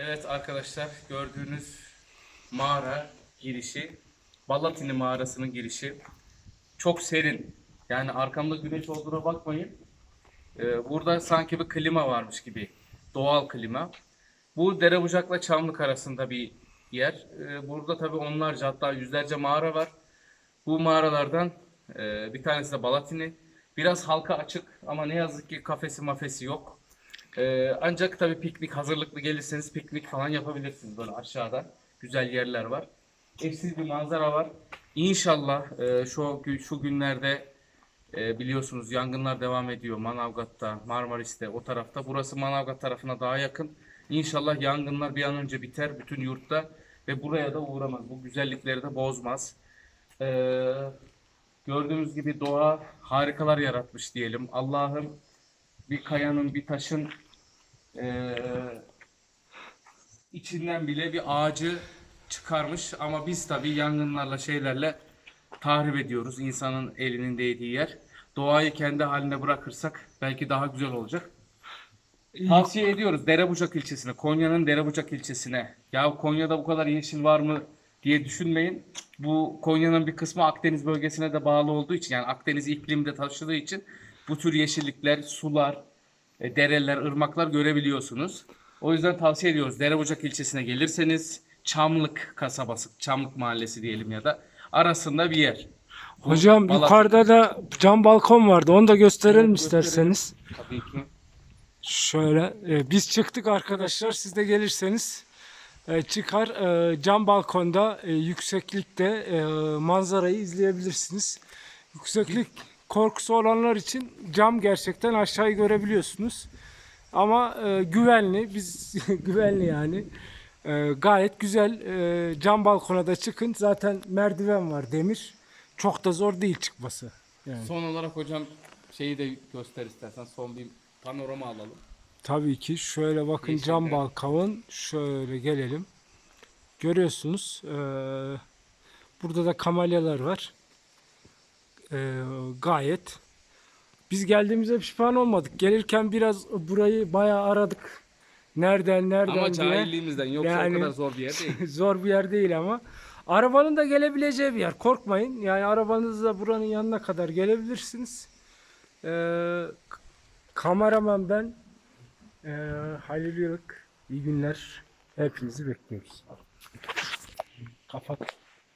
Evet arkadaşlar gördüğünüz mağara girişi Balatini mağarasının girişi çok serin. Yani arkamda güneş olduğuna bakmayın. Ee, burada sanki bir klima varmış gibi. Doğal klima. Bu Derebucak'la Çamlık arasında bir yer. Ee, burada tabii onlarca hatta yüzlerce mağara var. Bu mağaralardan e, bir tanesi de Balatini. Biraz halka açık ama ne yazık ki kafesi mafesi yok. Ee, ancak tabii piknik hazırlıklı gelirseniz piknik falan yapabilirsiniz böyle aşağıda. Güzel yerler var. Eşsiz bir manzara var. İnşallah e, şu şu günlerde e, biliyorsunuz yangınlar devam ediyor Manavgat'ta, Marmaris'te, o tarafta. Burası Manavgat tarafına daha yakın. İnşallah yangınlar bir an önce biter bütün yurtta ve buraya da uğramaz. Bu güzellikleri de bozmaz. Ee, gördüğünüz gibi doğa harikalar yaratmış diyelim. Allah'ım bir kayanın, bir taşın ee, içinden bile bir ağacı çıkarmış ama biz tabii yangınlarla şeylerle tahrip ediyoruz insanın elinin değdiği yer. Doğayı kendi haline bırakırsak belki daha güzel olacak. Tavsiye ediyoruz Derebucak ilçesine, Konya'nın Derebucak ilçesine. Ya Konya'da bu kadar yeşil var mı diye düşünmeyin. Bu Konya'nın bir kısmı Akdeniz bölgesine de bağlı olduğu için yani Akdeniz iklimde taşıdığı için bu tür yeşillikler, sular, e, dereler, ırmaklar görebiliyorsunuz. O yüzden tavsiye ediyoruz. Derebucak ilçesine gelirseniz Çamlık kasabası, Çamlık mahallesi diyelim ya da arasında bir yer. Bu Hocam Balat- yukarıda da cam balkon vardı. Onu da gösterelim isterseniz. Tabii ki. Şöyle e, biz çıktık arkadaşlar. Siz de gelirseniz e, çıkar e, cam balkonda e, yükseklikte e, manzarayı izleyebilirsiniz. Yükseklik korkusu olanlar için cam gerçekten aşağıyı görebiliyorsunuz. Ama e, güvenli, biz güvenli yani. E, gayet güzel. E, cam balkona da çıkın. Zaten merdiven var demir. Çok da zor değil çıkması. Yani. Son olarak hocam şeyi de göster istersen son bir panorama alalım. Tabii ki şöyle bakın Yeşil cam evet. balkon şöyle gelelim. Görüyorsunuz eee, burada da kamelyalar var. Eee, gayet. Biz geldiğimizde pişman olmadık. Gelirken biraz burayı bayağı aradık. Nereden nereden Ama diye. cahilliğimizden yoksa Yani- o kadar zor bir yer değil. Zor bir yer değil ama. Arabanın da gelebileceği bir yer. Korkmayın. Yani arabanızla buranın yanına kadar gelebilirsiniz. Ee, kameraman ben. Ee, Halil Yılık. İyi günler. Hepinizi bekliyoruz. Kapat.